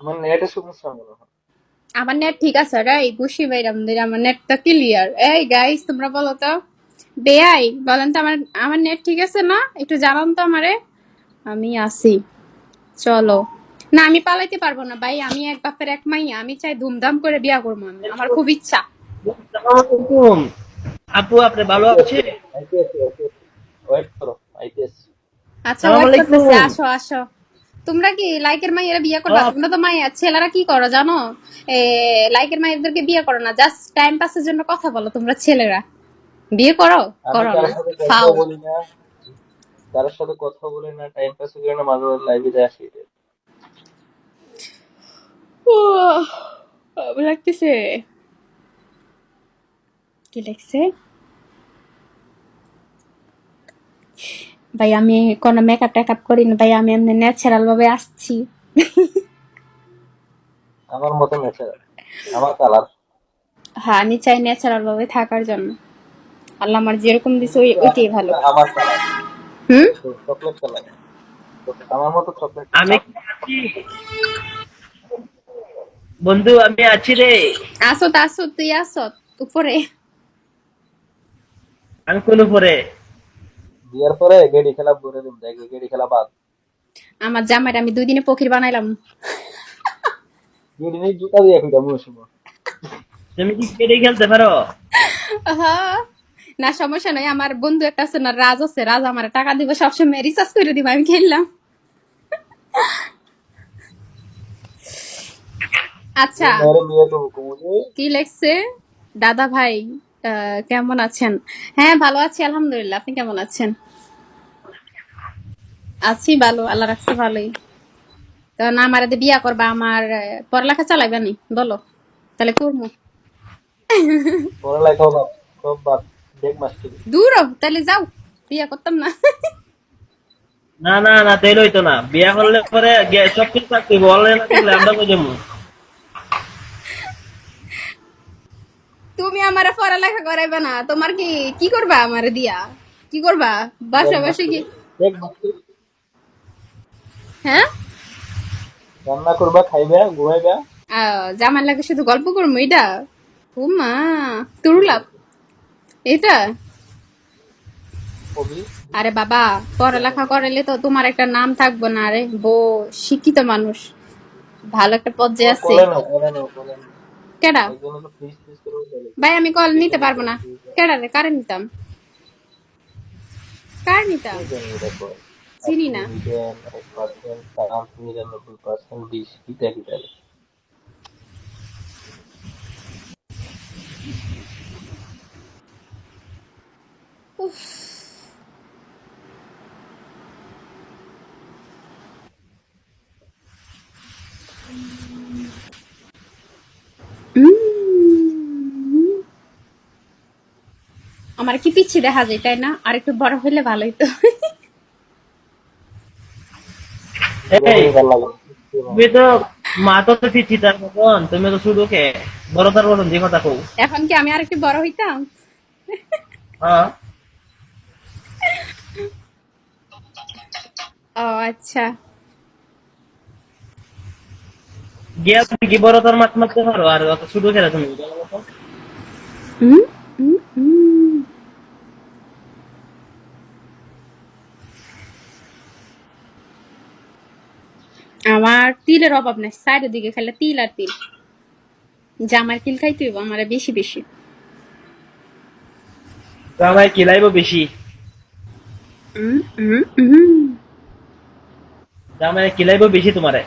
আমার নেটের সমস্যা মনে হয় আমার নেট ঠিক আছে রে বুঝি বাইরাম দিলে আমার নেটটা ক্লিয়ার এই গাইস তোমরা বলো তো? বেআই বলেন তো আমার আমার নেট ঠিক আছে না? একটু জানান তো আমারে। আমি আসি চলো। না আমি পালাইতে পারব না ভাই আমি এক বাপের এক মাইয়া আমি চাই ধুমধাম করে বিয়া করব আমি আমার খুব ইচ্ছা। আপু আপনি ভালো আছে আচ্ছা আসো আসো। তোমরা কি লাইকের মাইয়েরা বিয়ে করবা? তোমরা তো মাইয়া ছেলেরা কি করো জানো? এ লাইকের মাইয়াদেরকে বিয়ে করো না জাস্ট টাইম পাসের জন্য কথা বলো তোমরা ছেলেরা। বিয়ে করো? করো না। সাথে কথা ফাও বলি না। কারোর সাথে কথা বলি না টাইম পাস করি না মাঝে মাঝে লাইভে যাই আসি। লাগতেছে। কি লাগছে? ভাই আমি কোনো মেকআপ টেকআপ করি না ভাই আমি এমনি ন্যাচারাল ভাবে আসছি। আমার মতো ন্যাচারাল আমার কালার হ্যাঁ আমি চাই ন্যাচারাল ভাবে থাকার জন্য। আল্লাহ আমার যেরকম দিছে ওই ওইটাই ভালো। আমার কালার হুম? চকলেট কালার আমার মতো চকলেট আমি কি আছি? বন্ধু আমি আছি রে। আসো তো আসো তুই আসো উপরে। আমি কোন উপরে? বিয়ের পরে গেড়ি খেলা বলে দিন দেখবে গেড়ি খেলা বাদ। আমার জামাইটা আমি দুই দিনে পখির বানাইলাম। গেড়ি নেই জুতা দিয়ে খুঁজা মনে সময় তুমি কি কেটে খেলতে পারো? আহা, না সমস্যা নাই আমার বন্ধু একটা আছে না রাজ আছে রাজ আমার টাকা দিব সবসময় রিচার্জ করে দিব আমি খেললাম। আচ্ছা কি লেখছে? দাদা ভাই। কেমন আছেন? হ্যাঁ ভালো আছি আলহামদুলিল্লাহ। আপনি কেমন আছেন? আছি ভালো আল্লাহ রাখছে ভালোই। কারণ আমার বিয়া করবা আমার পড়ালেখা চালাইবা নি? বলো তাহলে করব দূর তাহলে যাও বিয়া করতাম না। না না না তেল হইতো না। বিয়া করলে পরে সব কিছু থাকতে বলে না আমরা কই যাব? তুমি আমার পড়ালেখা করাইবা না তোমার কি কি করবা আমার দিয়া? কি করবা? বাসা বসে কি? হ্যাঁ? রান্না করবা খাইবা ঘুমাইবা। জামার লাগে শুধু গল্প করব এটা ও মা তুরুলাপ এটা আরে বাবা পড়ালেখা করাইলে তো তোমার একটা নাম থাকব না আরে বো শিক্ষিত মানুষ। ভালো একটা পর্যায়ে আছে। কেডা? ভাই, আমি কল নিতে পারব না। কেডা রে? কারে নিতাম? কার নিতাম? চিনি না। মিলিয়ন আমার কি পিচ্ছি দেখা যায় তাই না? আর একটু বড় হইলে ভালোই তো। ভালো। তুমি তো মা তো পিছি তার মতন তুমি তো শুধু কে? বড় তার মতন যে কথা কও। এখন কি আমি আর একটু বড় হইতাম? হ্যাঁ। ও আচ্ছা। গিয়া তুমি কি বড় তার মাত মারতে পারো? আর অত শুধু খেলা তুমি? হুম? আমার তিলের অভাব নাই সাইডের দিকে খাইলে তিল আর তিল। জামার কিল খাইতে হইব আমার বেশি বেশি। জামাই কিল আইব বেশি। উম, কিল কিলাইব বেশি তোমারে।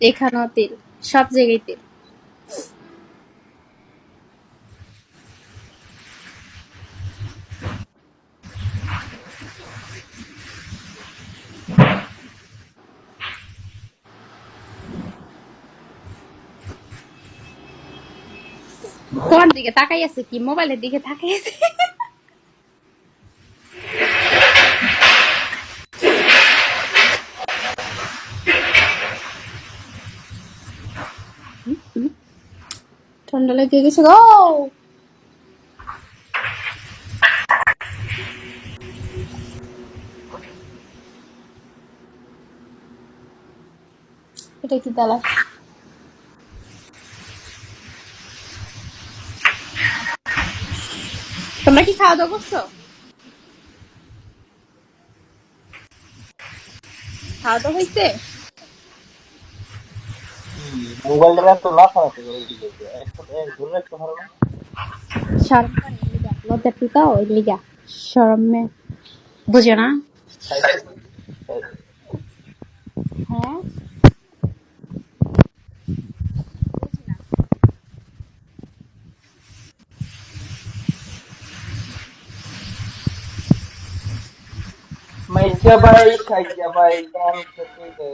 এখানেও তিল সব জায়গায় তিল। কোন দিকে তাকাই আছে কি মোবাইলের দিকে তাকাই আছে ঠান্ডা লেগে গেছে গো এটা কি তালা তোমরা কি খাওয়া দাওয়া করছ? খাওয়া দাওয়া হয়েছে? মোবাইলটা তো করে রাখতে পারো না। শরম লজ্জা টুকাও ওই লিগা শরম মে না? সাইডে হ্যাঁ মাইজা ভাই খাইজা ভাই গান খেতে